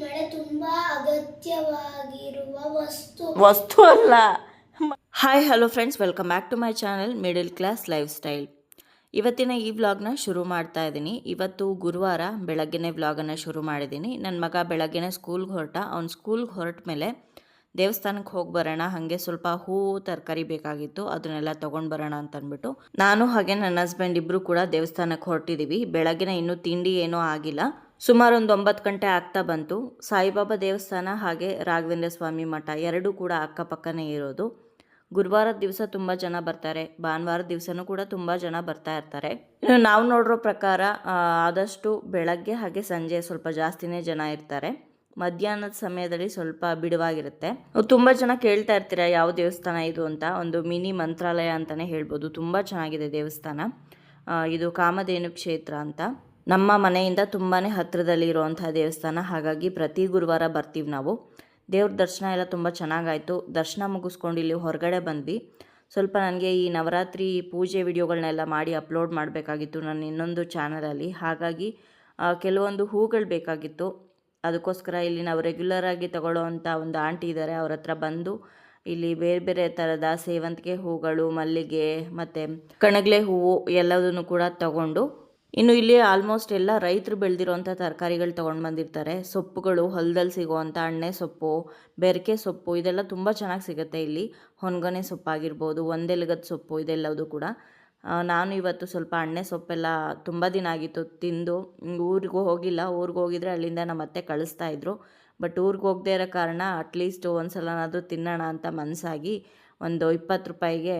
ಮಳೆ ತುಂಬಾ ಅಗತ್ಯವಾಗಿರುವ ವಸ್ತು. ವಸ್ತು ಅಲ್ಲ. Hi hello friends welcome back to my channel middle class life style ಇವತ್ತಿನ ಈ ವ್ಲಾಗ್ನ ಶುರು ಮಾಡ್ತಾ ಇದ್ದೀನಿ. ಇವತ್ತು ಗುರುವಾರ ಬೆಳಗ್ಗೆನೇ ವ್ಲಾಗನ್ನು ಶುರು ಮಾಡಿದ್ದೀನಿ. ನನ್ನ ಮಗ ಬೆಳಗ್ಗೆನೇ ಸ್ಕೂಲ್ಗೆ ಹೊರಟ. ಅವ್ನು ಸ್ಕೂಲ್ಗೆ ಹೊರಟ ಮೇಲೆ ದೇವಸ್ಥಾನಕ್ಕೆ ಹೋಗಿ ಬರೋಣ, ಹಾಗೆ ಸ್ವಲ್ಪ ಹೂವು ತರಕಾರಿ ಬೇಕಾಗಿತ್ತು, ಅದನ್ನೆಲ್ಲ ತೊಗೊಂಡು ಬರೋಣ ಅಂತ ಅಂದ್ಬಿಟ್ಟು ನಾನು ಹಾಗೆ ನನ್ನ ಹಸ್ಬೆಂಡ್ ಇಬ್ಬರು ಕೂಡ ದೇವಸ್ಥಾನಕ್ಕೆ ಹೊರಟಿದ್ದೀವಿ ಬೆಳಗಿನ ಇನ್ನೂ ತಿಂಡಿ ಏನೂ ಆಗಿಲ್ಲ. ಸುಮಾರು ಒಂದು ಒಂಬತ್ತು ಗಂಟೆ ಆಗ್ತಾ ಬಂತು. ಸಾಯಿಬಾಬಾ ದೇವಸ್ಥಾನ ಹಾಗೆ ರಾಘವೇಂದ್ರ ಸ್ವಾಮಿ ಮಠ ಎರಡೂ ಕೂಡ ಅಕ್ಕಪಕ್ಕನೇ ಇರೋದು. ಗುರುವಾರದ ದಿವಸ ತುಂಬ ಜನ ಬರ್ತಾರೆ, ಭಾನುವಾರದ ದಿವಸನೂ ಕೂಡ ತುಂಬ ಜನ ಬರ್ತಾ ಇರ್ತಾರೆ. ನಾವು ನೋಡಿರೋ ಪ್ರಕಾರ ಆದಷ್ಟು ಬೆಳಗ್ಗೆ ಹಾಗೆ ಸಂಜೆ ಸ್ವಲ್ಪ ಜಾಸ್ತಿನೇ ಜನ ಇರ್ತಾರೆ. ಮಧ್ಯಾಹ್ನದ ಸಮಯದಲ್ಲಿ ಸ್ವಲ್ಪ ಬಿಡುವಾಗಿರುತ್ತೆ. ತುಂಬ ಜನ ಕೇಳ್ತಾ ಇರ್ತೀರ, ಯಾವ ದೇವಸ್ಥಾನ ಇದು ಅಂತ? ಒಂದು ಮಿನಿ ಮಂತ್ರಾಲಯ ಅಂತಲೇ ಹೇಳ್ಬೋದು. ತುಂಬ ಚೆನ್ನಾಗಿದೆ ದೇವಸ್ಥಾನ. ಇದು ಕಾಮಧೇನು ಕ್ಷೇತ್ರ ಅಂತ. ನಮ್ಮ ಮನೆಯಿಂದ ತುಂಬಾ ಹತ್ತಿರದಲ್ಲಿ ಇರುವಂತಹ ದೇವಸ್ಥಾನ. ಹಾಗಾಗಿ ಪ್ರತಿ ಗುರುವಾರ ಬರ್ತೀವಿ ನಾವು. ದೇವ್ರ ದರ್ಶನ ಎಲ್ಲ ತುಂಬ ಚೆನ್ನಾಗಾಯಿತು. ದರ್ಶನ ಮುಗಿಸ್ಕೊಂಡು ಇಲ್ಲಿ ಹೊರಗಡೆ ಬಂದ್ವಿ. ಸ್ವಲ್ಪ ನನಗೆ ಈ ನವರಾತ್ರಿ ಪೂಜೆ ವಿಡಿಯೋಗಳನ್ನೆಲ್ಲ ಮಾಡಿ ಅಪ್ಲೋಡ್ ಮಾಡಬೇಕಾಗಿತ್ತು ನನ್ನ ಇನ್ನೊಂದು ಚಾನಲಲ್ಲಿ. ಹಾಗಾಗಿ ಕೆಲವೊಂದು ಹೂಗಳು ಬೇಕಾಗಿತ್ತು. ಅದಕ್ಕೋಸ್ಕರ ಇಲ್ಲಿ ನಾವು ರೆಗ್ಯುಲರ್ ಆಗಿ ತಗೊಳ್ಳೋವಂಥ ಒಂದು ಆಂಟಿ ಇದ್ದಾರೆ. ಅವ್ರ ಹತ್ರ ಬಂದು ಇಲ್ಲಿ ಬೇರೆ ಬೇರೆ ಥರದ ಸೇವಂತಿಗೆ ಹೂಗಳು, ಮಲ್ಲಿಗೆ, ಮತ್ತು ಕಣಗಲೆ ಹೂವು ಎಲ್ಲದನ್ನು ಕೂಡ ತಗೊಂಡು ಇನ್ನು ಇಲ್ಲಿ ಆಲ್ಮೋಸ್ಟ್ ಎಲ್ಲ ರೈತರು ಬೆಳೆದಿರೋಂಥ ತರಕಾರಿಗಳು ತೊಗೊಂಡು ಬಂದಿರ್ತಾರೆ. ಸೊಪ್ಪುಗಳು, ಹೊಲದಲ್ಲಿ ಸಿಗುವಂಥ ಅಣ್ಣೆ ಸೊಪ್ಪು, ಬೆರಕೆ ಸೊಪ್ಪು, ಇದೆಲ್ಲ ತುಂಬ ಚೆನ್ನಾಗಿ ಸಿಗುತ್ತೆ ಇಲ್ಲಿ. ಹೊನ್ಗೊನೆ ಸೊಪ್ಪಾಗಿರ್ಬೋದು, ಒಂದೆಲಗದ ಸೊಪ್ಪು ಇದೆಲ್ಲದು ಕೂಡ. ನಾನು ಇವತ್ತು ಸ್ವಲ್ಪ ಅಣ್ಣೆ ಸೊಪ್ಪೆಲ್ಲ ತುಂಬ ದಿನ ಆಗಿತ್ತು ತಿಂದು, ಊರಿಗೂ ಹೋಗಿಲ್ಲ. ಊರಿಗೆ ಹೋಗಿದ್ರೆ ಅಲ್ಲಿಂದ ನಮ್ಮ ಅತ್ತೆ ಕಳಿಸ್ತಾ ಇದ್ರು. ಬಟ್ ಊರಿಗೆ ಹೋಗದೇ ಇರೋ ಕಾರಣ ಅಟ್ಲೀಸ್ಟ್ ಒಂದು ಸಲನಾದರೂ ತಿನ್ನೋಣ ಅಂತ ಮನಸ್ಸಾಗಿ ಒಂದು ಇಪ್ಪತ್ತು ರೂಪಾಯಿಗೆ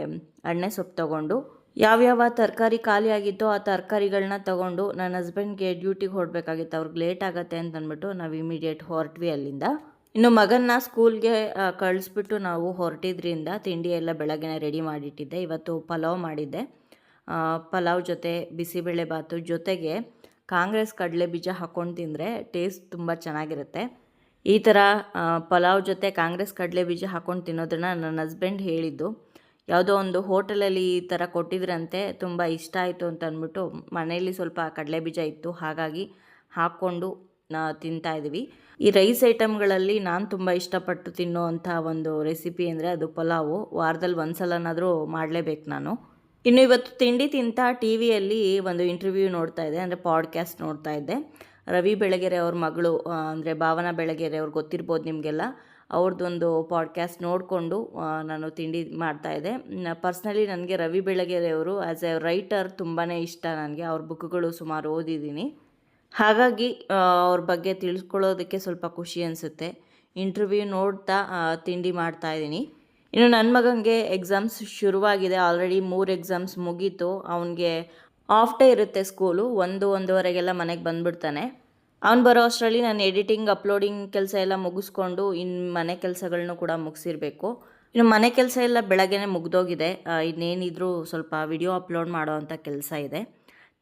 ಅಣ್ಣೆ ಸೊಪ್ಪು ತೊಗೊಂಡು ಯಾವ್ಯಾವ ತರಕಾರಿ ಖಾಲಿ ಆಗಿತ್ತೋ ಆ ತರಕಾರಿಗಳನ್ನ ತಗೊಂಡು ನನ್ನ ಹಸ್ಬೆಂಡ್ಗೆ ಡ್ಯೂಟಿಗೆ ಹೊರಡ್ಬೇಕಾಗಿತ್ತು ಅವ್ರಿಗೆ ಲೇಟ್ ಆಗುತ್ತೆ ಅಂತ ಅಂದ್ಬಿಟ್ಟು ನಾವು ಇಮಿಡಿಯೇಟ್ ಹೊರಟ್ವಿ ಅಲ್ಲಿಂದ. ಇನ್ನು ಮಗನ್ನ ಸ್ಕೂಲ್ಗೆ ಕಳಿಸ್ಬಿಟ್ಟು ನಾವು ಹೊರಟಿದ್ರಿಂದ ತಿಂಡಿ ಎಲ್ಲ ಬೆಳಗ್ಗೆನೆ ರೆಡಿ ಮಾಡಿಟ್ಟಿದ್ದೆ. ಇವತ್ತು ಪಲಾವ್ ಮಾಡಿದ್ದೆ. ಪಲಾವ್ ಜೊತೆ ಬಿಸಿಬೇಳೆ ಬಾತು ಜೊತೆಗೆ ಕಾಂಗ್ರೆಸ್ ಕಡಲೆ ಬೀಜ ಹಾಕ್ಕೊಂಡು ತಿಂದರೆ ಟೇಸ್ಟ್ ತುಂಬ ಚೆನ್ನಾಗಿರುತ್ತೆ. ಈ ಥರ ಪಲಾವ್ ಜೊತೆ ಕಾಂಗ್ರೆಸ್ ಕಡಲೆ ಬೀಜ ಹಾಕ್ಕೊಂಡು ತಿನ್ನೋದನ್ನ ನನ್ನ ಹಸ್ಬೆಂಡ್ ಹೇಳಿದ್ದು. ಯಾವುದೋ ಒಂದು ಹೋಟೆಲಲ್ಲಿ ಈ ಥರ ಕೊಟ್ಟಿದ್ರಂತೆ, ತುಂಬ ಇಷ್ಟ ಆಯಿತು ಅಂತ ಅಂದ್ಬಿಟ್ಟು ಮನೆಯಲ್ಲಿ ಸ್ವಲ್ಪ ಕಡಲೆ ಬೀಜ ಇತ್ತು, ಹಾಗಾಗಿ ಹಾಕ್ಕೊಂಡು ತಿಂತಾ ಇದ್ವಿ. ಈ ರೈಸ್ ಐಟಮ್ಗಳಲ್ಲಿ ನಾನು ತುಂಬ ಇಷ್ಟಪಟ್ಟು ತಿನ್ನುವಂಥ ಒಂದು ರೆಸಿಪಿ ಅಂದರೆ ಅದು ಪಲಾವು. ವಾರದಲ್ಲಿ ಒಂದು ಸಲನಾದರೂ ಮಾಡಲೇಬೇಕು ನಾನು. ಇನ್ನು ಇವತ್ತು ತಿಂಡಿ ತಿಂತ ಟಿ ವಿಯಲ್ಲಿ ಒಂದು ಇಂಟರ್ವ್ಯೂ ನೋಡ್ತಾ ಇದ್ದೆ, ಅಂದರೆ ಪಾಡ್ಕ್ಯಾಸ್ಟ್ ನೋಡ್ತಾ ಇದ್ದೆ. ರವಿ ಬೆಳಗೆರೆ ಅವ್ರ ಮಗಳು ಅಂದರೆ ಭಾವನಾ ಬೆಳಗೆರೆ ಅವ್ರಿಗೆ ಗೊತ್ತಿರ್ಬೋದು ನಿಮಗೆಲ್ಲ. ಅವ್ರದ್ದೊಂದು ಪಾಡ್ಕ್ಯಾಸ್ಟ್ ನೋಡಿಕೊಂಡು ನಾನು ತಿಂಡಿ ಮಾಡ್ತಾ ಇದ್ದೆ. ಪರ್ಸ್ನಲಿ ನನಗೆ ರವಿ ಬೆಳಗೆರೆ ಅವರು ಆ್ಯಸ್ ಎ ರೈಟರ್ ತುಂಬಾ ಇಷ್ಟ ನನಗೆ. ಅವ್ರ ಬುಕ್ಗಳು ಸುಮಾರು ಓದಿದ್ದೀನಿ. ಹಾಗಾಗಿ ಅವ್ರ ಬಗ್ಗೆ ತಿಳ್ಕೊಳ್ಳೋದಕ್ಕೆ ಸ್ವಲ್ಪ ಖುಷಿ ಅನಿಸುತ್ತೆ. ಇಂಟರ್ವ್ಯೂ ನೋಡ್ತಾ ತಿಂಡಿ ಮಾಡ್ತಾ ಇದ್ದೀನಿ. ಇನ್ನು ನನ್ನ ಮಗನಿಗೆ ಎಕ್ಸಾಮ್ಸ್ ಶುರುವಾಗಿದೆ. ಆಲ್ರೆಡಿ ಮೂರು ಎಕ್ಸಾಮ್ಸ್ ಮುಗೀತು. ಅವನಿಗೆ ಆಫ್ ಡೇ ಇರುತ್ತೆ ಸ್ಕೂಲು ಒಂದು, ಒಂದೂವರೆಗೆಲ್ಲ ಮನೆಗೆ ಬಂದ್ಬಿಡ್ತಾನೆ. ಅವ್ನು ಬರೋ ಅಷ್ಟರಲ್ಲಿ ನಾನು ಎಡಿಟಿಂಗ್ ಅಪ್ಲೋಡಿಂಗ್ ಕೆಲಸ ಎಲ್ಲ ಮುಗಿಸ್ಕೊಂಡು ಇನ್ನು ಮನೆ ಕೆಲಸಗಳನ್ನೂ ಕೂಡ ಮುಗಿಸಿರ್ಬೇಕು. ಇನ್ನು ಮನೆ ಕೆಲಸ ಎಲ್ಲ ಬೆಳಗ್ಗೆ ಮುಗ್ದೋಗಿದೆ. ಇನ್ನೇನಿದ್ರೂ ಸ್ವಲ್ಪ ವಿಡಿಯೋ ಅಪ್ಲೋಡ್ ಮಾಡೋ ಅಂಥ ಕೆಲಸ ಇದೆ.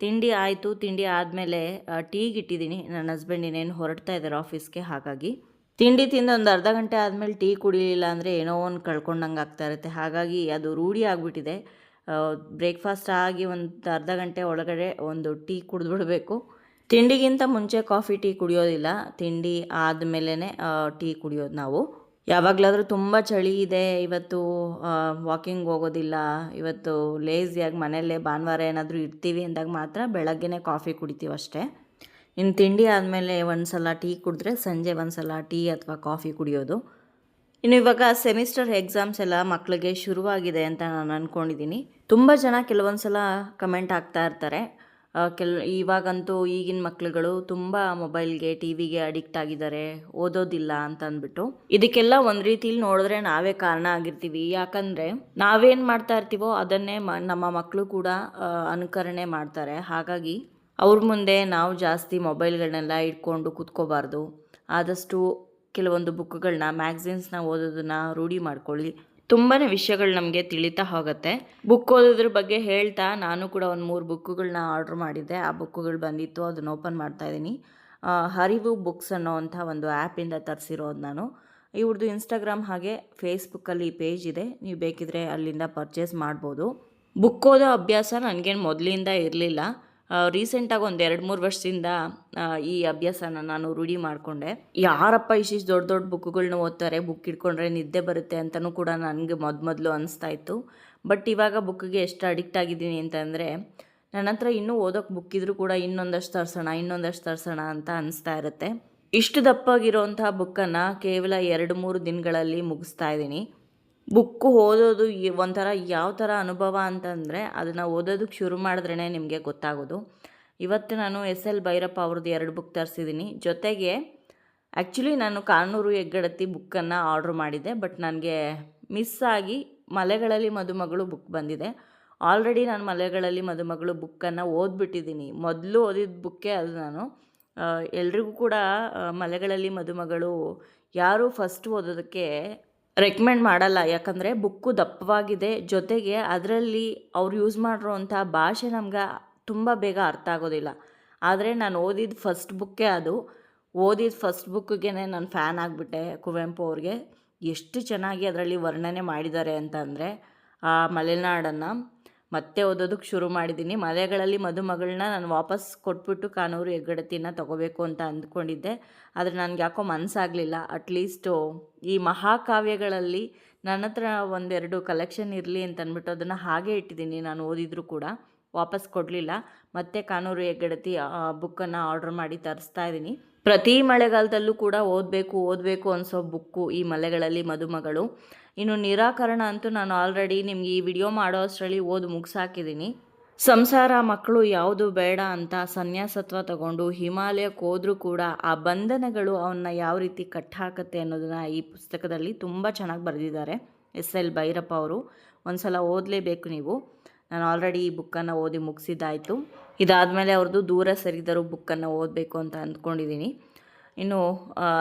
ತಿಂಡಿ ಆಯಿತು. ತಿಂಡಿ ಆದಮೇಲೆ ಟೀಗೆ ಇಟ್ಟಿದ್ದೀನಿ ನನ್ನ ಹಸ್ಬೆಂಡ್ ಇನ್ನೇನು ಹೊರಡ್ತಾ ಇದ್ದಾರೆ ಆಫೀಸ್ಗೆ ಹಾಗಾಗಿ. ತಿಂಡಿ ತಿಂದು ಒಂದು ಅರ್ಧ ಗಂಟೆ ಆದಮೇಲೆ ಟೀ ಕುಡಿಲಿಲ್ಲ ಅಂದರೆ ಏನೋ ಒಂದು ಕಳ್ಕೊಂಡಂಗೆ ಆಗ್ತಾ ಇರುತ್ತೆ. ಹಾಗಾಗಿ ಅದು ರೂಢಿ ಆಗಿಬಿಟ್ಟಿದೆ. ಬ್ರೇಕ್ಫಾಸ್ಟ್ ಆಗಿ ಒಂದು ಅರ್ಧ ಗಂಟೆ ಒಳಗಡೆ ಒಂದು ಟೀ ಕುಡಿದ್ಬಿಡ್ಬೇಕು. ತಿಂಡಿಗಿಂತ ಮುಂಚೆ ಕಾಫಿ ಟೀ ಕುಡಿಯೋದಿಲ್ಲ. ತಿಂಡಿ ಆದಮೇಲೆ ಟೀ ಕುಡಿಯೋದು ನಾವು. ಯಾವಾಗಲಾದರೂ ತುಂಬ ಚಳಿ ಇದೆ. ಇವತ್ತು ವಾಕಿಂಗ್ ಹೋಗೋದಿಲ್ಲ. ಇವತ್ತು ಲೇಸಿಯಾಗಿ ಮನೆಯಲ್ಲೇ ಭಾನುವಾರ ಏನಾದರೂ ಇರ್ತೀವಿ ಅಂದಾಗ ಮಾತ್ರ ಬೆಳಗ್ಗೆನೇ ಕಾಫಿ ಕುಡಿತೀವಿ ಅಷ್ಟೇ. ಇನ್ನು ತಿಂಡಿ ಆದಮೇಲೆ ಒಂದು ಸಲ ಟೀ ಕುಡಿದ್ರೆ ಸಂಜೆ ಒಂದು ಸಲ ಟೀ ಅಥವಾ ಕಾಫಿ ಕುಡಿಯೋದು. ಇನ್ನು ಇವಾಗ ಸೆಮಿಸ್ಟರ್ ಎಕ್ಸಾಮ್ಸ್ ಎಲ್ಲ ಮಕ್ಕಳಿಗೆ ಶುರುವಾಗಿದೆ ಅಂತ ನಾನು ಅಂದ್ಕೊಂಡಿದ್ದೀನಿ ತುಂಬ ಜನ ಕೆಲವೊಂದು ಸಲ ಕಮೆಂಟ್ ಆಗ್ತಾ ಇರ್ತಾರೆ. ಕೆಲ್, ಇವಾಗಂತೂ ಈಗಿನ ಮಕ್ಳುಗಳು ತುಂಬ ಮೊಬೈಲ್ಗೆ, ಟಿ ವಿಗೆ ಅಡಿಕ್ಟ್ ಆಗಿದ್ದಾರೆ. ಓದೋದಿಲ್ಲ ಅಂತ ಅಂದ್ಬಿಟ್ಟು. ಇದಕ್ಕೆಲ್ಲ ಒಂದು ರೀತಿಲಿ ನೋಡಿದ್ರೆ ನಾವೇ ಕಾರಣ ಆಗಿರ್ತೀವಿ. ಯಾಕಂದರೆ ನಾವೇನು ಮಾಡ್ತಾ ಇರ್ತೀವೋ ಅದನ್ನೇ ನಮ್ಮ ಮಕ್ಕಳು ಕೂಡ ಅನುಕರಣೆ ಮಾಡ್ತಾರೆ. ಹಾಗಾಗಿ ಅವ್ರ ಮುಂದೆ ನಾವು ಜಾಸ್ತಿ ಮೊಬೈಲ್ಗಳನ್ನೆಲ್ಲ ಇಟ್ಕೊಂಡು ಕೂತ್ಕೋಬಾರ್ದು. ಆದಷ್ಟು ಕೆಲವೊಂದು ಬುಕ್ಗಳನ್ನ, ಮ್ಯಾಗ್ಝಿನ್ಸ್ನ ಓದೋದನ್ನ ರೂಢಿ ಮಾಡ್ಕೊಳ್ಳಿ. ತುಂಬಾ ವಿಷಯಗಳು ನಮಗೆ ತಿಳಿತಾ ಹೋಗುತ್ತೆ. ಬುಕ್ ಓದೋದ್ರ ಬಗ್ಗೆ ಹೇಳ್ತಾ ನಾನು ಕೂಡ ಒಂದು ಮೂರು ಬುಕ್ಗಳನ್ನ ಆರ್ಡ್ರ್ ಮಾಡಿದ್ದೆ. ಆ ಬುಕ್ಗಳು ಬಂದಿತ್ತು, ಅದನ್ನು ಓಪನ್ ಮಾಡ್ತಾ ಇದ್ದೀನಿ. ಹರಿವು ಬುಕ್ಸ್ ಅನ್ನೋವಂಥ ಒಂದು ಆ್ಯಪಿಂದ ತರಿಸಿರೋದು ನಾನು. ಇವ್ರದ್ದು ಇನ್ಸ್ಟಾಗ್ರಾಮ್ ಹಾಗೆ ಫೇಸ್ಬುಕ್ಕಲ್ಲಿ ಪೇಜ್ ಇದೆ. ನೀವು ಬೇಕಿದ್ರೆ ಅಲ್ಲಿಂದ ಪರ್ಚೇಸ್ ಮಾಡ್ಬೋದು. ಬುಕ್ ಓದೋ ಅಭ್ಯಾಸ ನನಗೇನು ಮೊದಲಿಂದ ಇರಲಿಲ್ಲ. ರೀಸೆಂಟಾಗಿ ಒಂದು ಎರಡು ಮೂರು ವರ್ಷದಿಂದ ಈ ಅಭ್ಯಾಸನ ನಾನು ರೂಢಿ ಮಾಡಿಕೊಂಡೆ. ಯಾರಪ್ಪ ಇಷ್ಟಿಷ್ಟು ದೊಡ್ಡ ದೊಡ್ಡ ಬುಕ್ಗಳನ್ನ ಓದ್ತಾರೆ, ಬುಕ್ ಇಟ್ಕೊಂಡ್ರೆ ನಿದ್ದೆ ಬರುತ್ತೆ ಅಂತಲೂ ಕೂಡ ನನಗೆ ಮೊದಮೊದಲು ಅನಿಸ್ತಾ ಇತ್ತು ಬಟ್ ಇವಾಗ ಬುಕ್ಕಿಗೆ ಎಷ್ಟು ಅಡಿಕ್ಟ್ ಆಗಿದ್ದೀನಿ ಅಂತಂದರೆ ನನ್ನ ಹತ್ರ ಇನ್ನೂ ಓದೋಕ್ಕೆ ಬುಕ್ ಇದ್ರೂ ಕೂಡ ಇನ್ನೊಂದಷ್ಟು ತರಿಸೋಣ ಇನ್ನೊಂದಷ್ಟು ತರಿಸೋಣ ಅಂತ ಅನಿಸ್ತಾ ಇರುತ್ತೆ. ಇಷ್ಟು ದಪ್ಪಾಗಿರೋಂಥ ಬುಕ್ಕನ್ನು ಕೇವಲ ಎರಡು ಮೂರು ದಿನಗಳಲ್ಲಿ ಮುಗಿಸ್ತಾ ಇದ್ದೀನಿ. ಬುಕ್ಕು ಓದೋದು ಒಂಥರ ಯಾವ ಥರ ಅನುಭವ ಅಂತಂದರೆ ಅದನ್ನು ಓದೋದಕ್ಕೆ ಶುರು ಮಾಡಿದ್ರೇ ನಿಮಗೆ ಗೊತ್ತಾಗೋದು. ಇವತ್ತು ನಾನು ಎಸ್ ಎಲ್ ಭೈರಪ್ಪ ಅವ್ರದ್ದು ಎರಡು ಬುಕ್ ತರಿಸಿದ್ದೀನಿ ಜೊತೆಗೆ ಆ್ಯಕ್ಚುಲಿ ನಾನು ಕಾನೂರು ಹೆಗ್ಗಡತಿ ಬುಕ್ಕನ್ನು ಆರ್ಡ್ರ್ ಮಾಡಿದ್ದೆ, ಬಟ್ ನನಗೆ ಮಿಸ್ ಆಗಿ ಮಲೆಗಳಲ್ಲಿ ಮದುಮಗಳು ಬುಕ್ ಬಂದಿದೆ. ಆಲ್ರೆಡಿ ನಾನು ಮಲೆಗಳಲ್ಲಿ ಮದುಮಗಳು ಬುಕ್ಕನ್ನು ಓದ್ಬಿಟ್ಟಿದ್ದೀನಿ ಮೊದಲು ಓದಿದ ಬುಕ್ಕೇ ಅದು ನಾನು. ಎಲ್ರಿಗೂ ಕೂಡ ಮಲೆಗಳಲ್ಲಿ ಮದುಮಗಳು ಯಾರು ಫಸ್ಟ್ ಓದೋದಕ್ಕೆ ರೆಕಮೆಂಡ್ ಮಾಡಲ್ಲ. ಯಾಕಂದರೆ ಬುಕ್ಕು ದಪ್ಪವಾಗಿದೆ. ಜೊತೆಗೆ ಅದರಲ್ಲಿ ಅವ್ರು ಯೂಸ್ ಮಾಡಿರೋವಂಥ ಭಾಷೆ ನಮ್ಗೆ ತುಂಬ ಬೇಗ ಅರ್ಥ ಆಗೋದಿಲ್ಲ. ಆದರೆ ನಾನು ಓದಿದ ಫಸ್ಟ್ ಬುಕ್ಕೇ ಅದು. ಓದಿದ ಫಸ್ಟ್ ಬುಕ್ಕಿಗೆ ನಾನು ಫ್ಯಾನ್ ಆಗಿಬಿಟ್ಟೆ ಕುವೆಂಪು ಅವ್ರಿಗೆ. ಎಷ್ಟು ಚೆನ್ನಾಗಿ ಅದರಲ್ಲಿ ವರ್ಣನೆ ಮಾಡಿದ್ದಾರೆ ಅಂತಂದರೆ ಆ ಮಲೆನಾಡನ್ನು. ಮತ್ತೆ ಓದೋದಕ್ಕೆ ಶುರು ಮಾಡಿದ್ದೀನಿ. ಮಲೆಗಳಲ್ಲಿ ಮದುಮಗಳನ್ನ ನಾನು ವಾಪಸ್ ಕೊಟ್ಬಿಟ್ಟು ಕಾನೂರು ಹೆಗ್ಗಡತಿನ ತೊಗೋಬೇಕು ಅಂತ ಅಂದ್ಕೊಂಡಿದ್ದೆ. ಆದರೆ ನನಗೆ ಯಾಕೋ ಮನಸ್ಸಾಗಲಿಲ್ಲ ಅಟ್ಲೀಸ್ಟು ಈ ಮಹಾಕಾವ್ಯಗಳಲ್ಲಿ ನನ್ನ ಹತ್ರ ಒಂದೆರಡು ಕಲೆಕ್ಷನ್ ಇರಲಿ ಅಂತ ಅಂದ್ಬಿಟ್ಟು ಅದನ್ನು ಹಾಗೆ ಇಟ್ಟಿದ್ದೀನಿ. ನಾನು ಓದಿದರೂ ಕೂಡ ವಾಪಸ್ ಕೊಡಲಿಲ್ಲ. ಮತ್ತೆ ಕಾನೂರು ಹೆಗ್ಗಡತಿ ಬುಕ್ಕನ್ನು ಆರ್ಡ್ರ್ ಮಾಡಿ ತರಿಸ್ತಾ ಇದ್ದೀನಿ. ಪ್ರತಿ ಮಳೆಗಾಲದಲ್ಲೂ ಕೂಡ ಓದಬೇಕು ಓದಬೇಕು ಅನಿಸೋ ಬುಕ್ಕು ಈ ಮಲೆಗಳಲ್ಲಿ ಮದುಮಗಳು. ಇನ್ನು ನಿರಾಕರಣ ಅಂತೂ ನಾನು ಆಲ್ರೆಡಿ ನಿಮ್ಗೆ ಈ ವಿಡಿಯೋ ಮಾಡೋ ಅಷ್ಟರಲ್ಲಿ ಓದು ಮುಗಿಸಾಕಿದ್ದೀನಿ ಸಂಸಾರ ಮಕ್ಕಳು ಯಾವುದು ಬೇಡ ಅಂತ ಸನ್ಯಾಸತ್ವ ತಗೊಂಡು ಹಿಮಾಲಯಕ್ಕೆ ಹೋದರೂ ಕೂಡ ಆ ಬಂಧನಗಳು ಅವನ್ನ ಯಾವ ರೀತಿ ಕಟ್ಟಾಕತ್ತೆ ಅನ್ನೋದನ್ನ ಈ ಪುಸ್ತಕದಲ್ಲಿ ತುಂಬ ಚೆನ್ನಾಗಿ ಬರೆದಿದ್ದಾರೆ. ಎಸ್ ಎಲ್ ಭೈರಪ್ಪ ಅವರು. ಒಂದ್ಸಲ ಓದಲೇಬೇಕು ನೀವು. ನಾನು ಆಲ್ರೆಡಿ ಈ ಬುಕ್ಕನ್ನು ಓದಿ ಮುಗಿಸಿದ್ದಾಯಿತು. ಇದಾದಮೇಲೆ ಅವ್ರದ್ದು ದೂರ ಸರಿದರು ಬುಕ್ಕನ್ನು ಓದಬೇಕು ಅಂತ ಅಂದ್ಕೊಂಡಿದ್ದೀನಿ ಇನ್ನು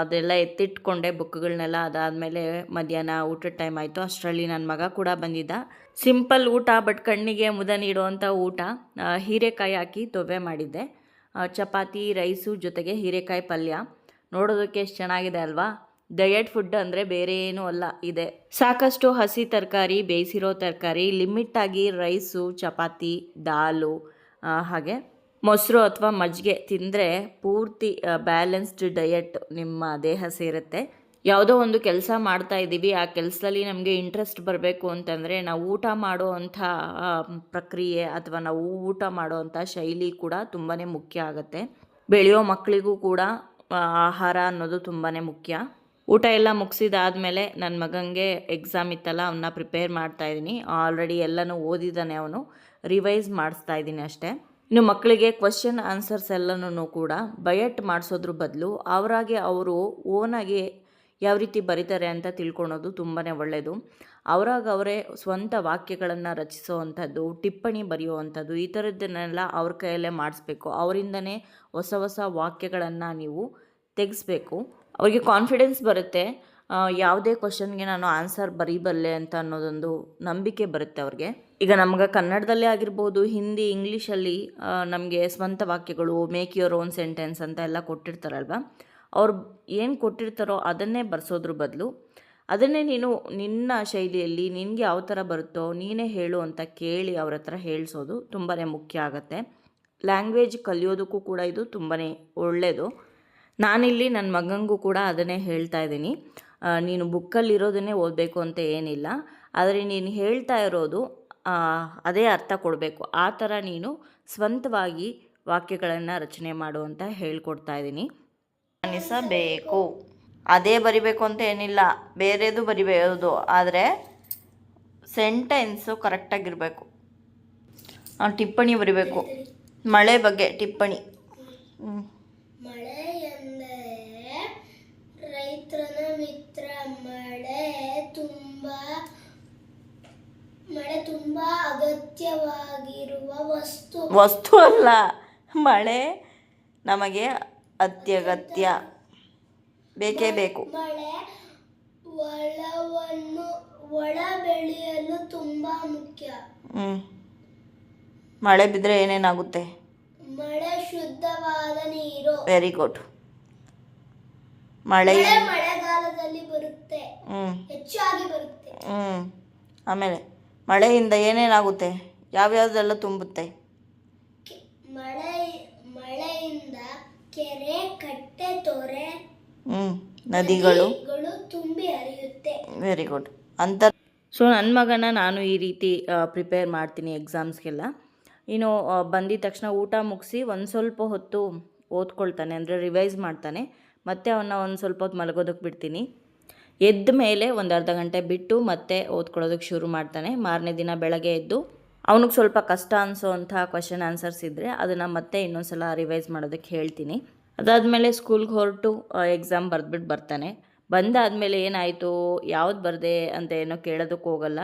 ಅದೆಲ್ಲ ಎತ್ತಿಟ್ಕೊಂಡೆ ಬುಕ್ಗಳನ್ನೆಲ್ಲ ಅದಾದಮೇಲೆ ಮಧ್ಯಾಹ್ನ ಊಟದ ಟೈಮ್ ಆಯಿತು. ಅಷ್ಟರಲ್ಲಿ ನನ್ನ ಮಗ ಕೂಡ ಬಂದಿದ್ದ. ಸಿಂಪಲ್ ಊಟ ಬಟ್ ಕಣ್ಣಿಗೆ ಮುದ ನೀಡುವಂಥ ಊಟ. ಹೀರೆಕಾಯಿ ಹಾಕಿ ತೊವೆ ಮಾಡಿದ್ದೆ. ಚಪಾತಿ, ರೈಸು ಜೊತೆಗೆ ಹೀರೆಕಾಯಿ ಪಲ್ಯ. ನೋಡೋದಕ್ಕೆ ಎಷ್ಟು ಚೆನ್ನಾಗಿದೆ ಅಲ್ವಾ? ಡಯಟ್ ಫುಡ್ ಅಂದರೆ ಬೇರೆ ಏನೂ ಅಲ್ಲ, ಇದೆ. ಸಾಕಷ್ಟು ಹಸಿ ತರಕಾರಿ, ಬೇಯಿಸಿರೋ ತರಕಾರಿ ಲಿಮಿಟ್ಟಾಗಿ ರೈಸು ಚಪಾತಿ, ದಾಲು ಹಾಗೆ. ಮೊಸರು ಅಥವಾ ಮಜ್ಜಿಗೆ ತಿಂದರೆ ಪೂರ್ತಿ ಬ್ಯಾಲೆನ್ಸ್ಡ್ ಡಯಟ್ ನಿಮ್ಮ ದೇಹ ಸೇರುತ್ತೆ. ಯಾವುದೋ ಒಂದು ಕೆಲಸ ಮಾಡ್ತಾ ಇದ್ದೀವಿ ಆ ಕೆಲಸದಲ್ಲಿ ನಮಗೆ ಇಂಟ್ರೆಸ್ಟ್ ಬರಬೇಕು ಅಂತಂದರೆ ನಾವು ಊಟ ಮಾಡೋ ಅಂಥ ಪ್ರಕ್ರಿಯೆ ಅಥವಾ ನಾವು ಊಟ ಮಾಡೋ ಅಂಥ ಶೈಲಿ ಕೂಡ ತುಂಬಾ ಮುಖ್ಯ ಆಗುತ್ತೆ. ಬೆಳೆಯೋ ಮಕ್ಕಳಿಗೂ ಕೂಡ ಆಹಾರ ಅನ್ನೋದು ತುಂಬಾ ಮುಖ್ಯ. ಊಟ ಎಲ್ಲ ಮುಗಿಸಿದಾದಮೇಲೆ ನನ್ನ ಮಗನಿಗೆ ಎಕ್ಸಾಮ್ ಇತ್ತಲ್ಲ ಅವನ್ನ ಪ್ರಿಪೇರ್ ಮಾಡ್ತಾ ಇದ್ದೀನಿ ಆಲ್ರೆಡಿ ಎಲ್ಲನೂ ಓದಿದ್ದಾನೆ ಅವನು. ರಿವೈಸ್ ಮಾಡಿಸ್ತಾ ಇದ್ದೀನಿ ಅಷ್ಟೇ. ಇನ್ನು ಮಕ್ಕಳಿಗೆ ಕ್ವಶನ್ ಆನ್ಸರ್ಸ್ ಎಲ್ಲನೂ ಕೂಡ ಬಯಟ್ ಮಾಡಿಸೋದ್ರ ಬದಲು ಅವರಾಗೆ ಅವರು ಓನಾಗಿ ಯಾವ ರೀತಿ ಬರೀತಾರೆ ಅಂತ ತಿಳ್ಕೊಳೋದು ತುಂಬಾ ಒಳ್ಳೆಯದು ಅವರಾಗ ಅವರೇ ಸ್ವಂತ ವಾಕ್ಯಗಳನ್ನು ರಚಿಸುವಂಥದ್ದು, ಟಿಪ್ಪಣಿ ಬರೆಯುವಂಥದ್ದು, ಈ ಥರದ್ದನ್ನೆಲ್ಲ ಅವ್ರ ಕೈಯಲ್ಲೇ ಮಾಡಿಸ್ಬೇಕು. ಅವರಿಂದನೇ ಹೊಸ ಹೊಸ ವಾಕ್ಯಗಳನ್ನು ನೀವು ತೆಗೆಸ್ಬೇಕು. ಅವರಿಗೆ ಕಾನ್ಫಿಡೆನ್ಸ್ ಬರುತ್ತೆ. ಯಾವುದೇ ಕ್ವಶನ್ಗೆ ನಾನು ಆನ್ಸರ್ ಬರೀಬಲ್ಲೆ ಅಂತ ಅನ್ನೋದೊಂದು ನಂಬಿಕೆ ಬರುತ್ತೆ ಅವ್ರಿಗೆ. ಈಗ ನಮ್ಗೆ ಕನ್ನಡದಲ್ಲೇ ಆಗಿರ್ಬೋದು, ಹಿಂದಿ, ಇಂಗ್ಲೀಷಲ್ಲಿ ನಮಗೆ ಸ್ವಂತ ವಾಕ್ಯಗಳು ಮೇಕ್ ಯುವರ್ ಓನ್ ಸೆಂಟೆನ್ಸ್ ಅಂತ ಎಲ್ಲ ಕೊಟ್ಟಿರ್ತಾರಲ್ವ? ಅವ್ರು ಏನು ಕೊಟ್ಟಿರ್ತಾರೋ ಅದನ್ನೇ ಬರ್ಸೋದ್ರ ಬದಲು, ಅದನ್ನೇ ನೀನು ನಿನ್ನ ಶೈಲಿಯಲ್ಲಿ ನಿನಗೆ ಯಾವ ಥರ ಬರುತ್ತೋ ನೀನೇ ಹೇಳು ಅಂತ ಕೇಳಿ ಅವ್ರ ಹತ್ರ ಹೇಳಿಸೋದು ತುಂಬಾ ಮುಖ್ಯ ಆಗುತ್ತೆ. ಲ್ಯಾಂಗ್ವೇಜ್ ಕಲಿಯೋದಕ್ಕೂ ಕೂಡ ಇದು ತುಂಬಾ ಒಳ್ಳೆಯದು ನಾನಿಲ್ಲಿ ನನ್ನ ಮಗನಿಗೂ ಕೂಡ ಅದನ್ನೇ ಹೇಳ್ತಾ ಇದ್ದೀನಿ. ನೀನು ಬುಕ್ಕಲ್ಲಿರೋದನ್ನೇ ಓದಬೇಕು ಅಂತ ಏನಿಲ್ಲ. ಆದರೆ ನೀನು ಹೇಳ್ತಾ ಇರೋದು ಅದೇ ಅರ್ಥ ಕೊಡಬೇಕು. ಆ ಥರ ನೀನು ಸ್ವಂತವಾಗಿ ವಾಕ್ಯಗಳನ್ನು ರಚನೆ ಮಾಡು ಅಂತ ಹೇಳ್ಕೊಡ್ತಾ ಇದ್ದೀನಿ. ಅನಿಸಬೇಕು ಅದೇ ಬರಿಬೇಕು ಅಂತ ಏನಿಲ್ಲ. ಬೇರೆದು ಬರಿಬೋದು. ಆದರೆ ಸೆಂಟೆನ್ಸು ಕರೆಕ್ಟಾಗಿರಬೇಕು ಟಿಪ್ಪಣಿ ಬರಿಬೇಕು. ಮಳೆ ಬಗ್ಗೆ ಟಿಪ್ಪಣಿ ಹ್ಞೂ ಮಳೆ ಎಂದರೆ ರೈತನ ಮಿತ್ರ ಮಳೆ ತುಂಬಾ ಮಳೆ ತುಂಬಾ ಅಗತ್ಯವಾಗಿರುವ ವಸ್ತು. ವಸ್ತು ಅಲ್ಲ ಮಳೆ ನಮಗೆ ಅತ್ಯಗತ್ಯ. ಬೇಕೇ ಬೇಕು. ಮಳೆ ಒಳವನ್ನು ಒಳ ಬೆಳೆಯಲು ತುಂಬಾ ಮುಖ್ಯ. ಹ್ಞೂ ಮಳೆ ಬಿದ್ದರೆ ಏನೇನಾಗುತ್ತೆ? ಮಳೆ ಶುದ್ಧವಾದ ನೀರು. ವೆರಿ ಗುಡ್ ಮಳೆ ಮಳೆ ಮಳೆಗಾಲದಲ್ಲಿ ಬರುತ್ತೆ. ಹ್ಞೂ ಹೆಚ್ಚಾಗಿ ಬರುತ್ತೆ. ಹ್ಞೂ ಆಮೇಲೆ? ಮಳೆಯಿಂದ ಏನೇನಾಗುತ್ತೆ? ಯಾವ್ಯಾವ್ದೆಲ್ಲ ತುಂಬುತ್ತೆ? ಮಳೆ ಮಳೆಯಿಂದ ಕೆರೆ ಕಟ್ಟೆ ತೊರೆ ಹ್ಞೂ ನದಿಗಳು. ನದಿಗಳು ತುಂಬಿ ಹರಿಯುತ್ತೆ. ವೆರಿ ಗುಡ್ ಅಂತ ಸೊ ನನ್ನ ಮಗನ ನಾನು ಈ ರೀತಿ ಪ್ರಿಪೇರ್ ಮಾಡ್ತೀನಿ ಎಕ್ಸಾಮ್ಸ್ಗೆಲ್ಲ ಇನ್ನು ಬಂದಿದ ತಕ್ಷಣ ಊಟ ಮುಗಿಸಿ ಒಂದು ಸ್ವಲ್ಪ ಹೊತ್ತು ಓದ್ಕೊಳ್ತಾನೆ ಅಂದರೆ ರಿವೈಸ್ ಮಾಡ್ತಾನೆ. ಮತ್ತೆ ಅವನ್ನ ಒಂದು ಸ್ವಲ್ಪ ಹೊತ್ತು ಮಲಗೋದಕ್ಕೆ ಬಿಡ್ತೀನಿ. ಎದ್ದ ಮೇಲೆ ಒಂದು ಅರ್ಧ ಗಂಟೆ ಬಿಟ್ಟು ಮತ್ತೆ ಓದ್ಕೊಳ್ಳೋದಕ್ಕೆ ಶುರು ಮಾಡ್ತಾನೆ. ಮಾರನೇ ದಿನ ಬೆಳಗ್ಗೆ ಎದ್ದು ಅವನಿಗೆ ಸ್ವಲ್ಪ ಕಷ್ಟ ಅನಿಸೋವಂಥ ಕ್ವಶನ್ ಆನ್ಸರ್ಸ್ ಇದ್ದರೆ ಅದನ್ನು ಮತ್ತೆ ಇನ್ನೊಂದು ಸಲ ರಿವೈಸ್ ಮಾಡೋದಕ್ಕೆ ಹೇಳ್ತೀನಿ. ಅದಾದಮೇಲೆ ಸ್ಕೂಲ್ಗೆ ಹೊರಟು ಎಕ್ಸಾಮ್ ಬರೆದ್ಬಿಟ್ಟು ಬರ್ತಾನೆ. ಬಂದಾದಮೇಲೆ ಏನಾಯಿತು, ಯಾವ್ದು ಬರದೆ ಅಂತ ಏನೋ ಕೇಳೋದಕ್ಕೆ ಹೋಗಲ್ಲ.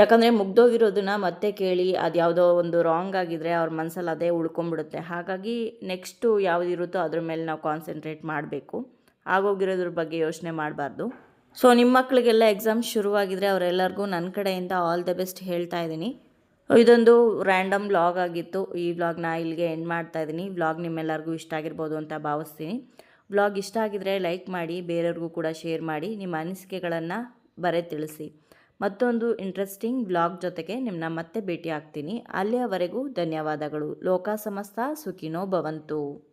ಯಾಕಂದರೆ ಮುಗ್ದೋಗಿರೋದನ್ನ ಮತ್ತೆ ಕೇಳಿ ಅದು ಯಾವುದೋ ಒಂದು ರಾಂಗ್ ಆಗಿದ್ರೆ ಅವ್ರ ಮನಸ್ಸಲ್ಲಿ ಅದೇ ಉಳ್ಕೊಂಡ್ಬಿಡುತ್ತೆ ಹಾಗಾಗಿ ನೆಕ್ಸ್ಟು ಯಾವುದಿರುತ್ತೋ ಅದ್ರ ಮೇಲೆ ನಾವು ಕಾನ್ಸಂಟ್ರೇಟ್ ಮಾಡಬೇಕು. ಆಗೋಗಿರೋದ್ರ ಬಗ್ಗೆ ಯೋಚನೆ ಮಾಡಬಾರ್ದು. ಸೊ ನಿಮ್ಮ ಮಕ್ಕಳಿಗೆಲ್ಲ ಎಕ್ಸಾಮ್ ಶುರುವಾಗಿದ್ರೆ ಅವರೆಲ್ಲರಿಗೂ ನನ್ನ ಕಡೆಯಿಂದ ಆಲ್ ದ ಬೆಸ್ಟ್ ಹೇಳ್ತಾ ಇದ್ದೀನಿ. ಇದೊಂದು ರ್ಯಾಂಡಮ್ ವ್ಲಾಗ್ ಆಗಿತ್ತು. ಈ ವ್ಲಾಗ್ನ ಇಲ್ಲಿಗೆ ಎಂಡ್ ಮಾಡ್ತಾ ಇದ್ದೀನಿ. ವ್ಲಾಗ್ ನಿಮ್ಮೆಲ್ಲರಿಗೂ ಇಷ್ಟ ಆಗಿರ್ಬೋದು ಅಂತ ಭಾವಿಸ್ತೀನಿ. ವ್ಲಾಗ್ ಇಷ್ಟ ಆಗಿದ್ರೆ ಲೈಕ್ ಮಾಡಿ, ಬೇರೆಯವ್ರಿಗೂ ಕೂಡ ಶೇರ್ ಮಾಡಿ, ನಿಮ್ಮ ಅನಿಸಿಕೆಗಳನ್ನು ಬರೆ ತಿಳಿಸಿ. ಮತ್ತೊಂದು ಇಂಟ್ರೆಸ್ಟಿಂಗ್ ವ್ಲಾಗ್ ಜೊತೆಗೆ ನಿಮ್ಮನ್ನ ಮತ್ತೆ ಭೇಟಿ ಆಗ್ತೀನಿ ಅಲ್ಲಿಯವರೆಗೂ ಧನ್ಯವಾದಗಳು. ಲೋಕ ಸಮಸ್ತ, ಸುಖಿನೋ ಭವಂತು.